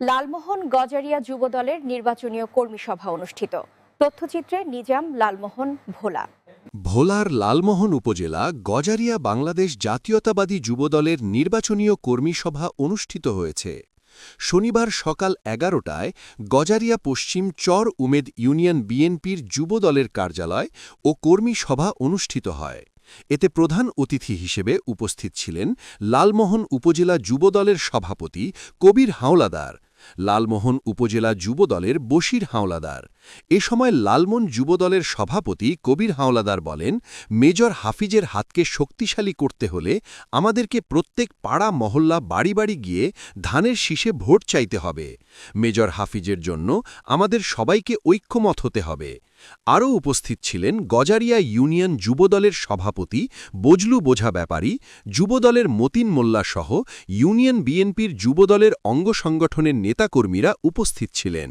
লালমোহন গজারিয়া যুবদলের নির্বাচনীয় কর্মী সভা অনুষ্ঠিত। তথ্যচিত্রে নিজাম লালমোহন ভোলা। ভোলার লালমোহন উপজেলা গজারিয়া বাংলাদেশ জাতীয়তাবাদী যুবদলের নির্বাচনীয় কর্মী সভা অনুষ্ঠিত হয়েছে। শনিবার সকাল এগারোটায় গজারিয়া পশ্চিম চর উমেদ ইউনিয়ন বিএনপির যুবদলের কার্যালয় ও কর্মী সভা অনুষ্ঠিত হয়। এতে প্রধান অতিথি হিসেবে উপস্থিত ছিলেন লালমোহন উপজেলা যুবদলের সভাপতি কবির হাওলাদার লালমোহন উপজেলা যুবদলের বশির হাওলাদার। এ সময় লালমোহন যুবদলের সভাপতি কবির হাওলাদার বলেন, মেজর হাফিজের হাতকে শক্তিশালী করতে হলে আমাদেরকে প্রত্যেক পাড়া, মহল্লা, বাড়ি বাড়ি গিয়ে ধানের শীষে ভোট চাইতে হবে। মেজর হাফিজের জন্য আমাদের সবাইকে ঐক্যমত হতে হবে। আরও উপস্থিত ছিলেন গজারিয়া ইউনিয়ন যুবদলের সভাপতি, বজলু বোঝা ব্যাপারী, যুবদলের মতিন মোল্লাসহ ইউনিয়ন বিএনপির যুবদলের অঙ্গ সংগঠনের নেতাকর্মীরা উপস্থিত ছিলেন।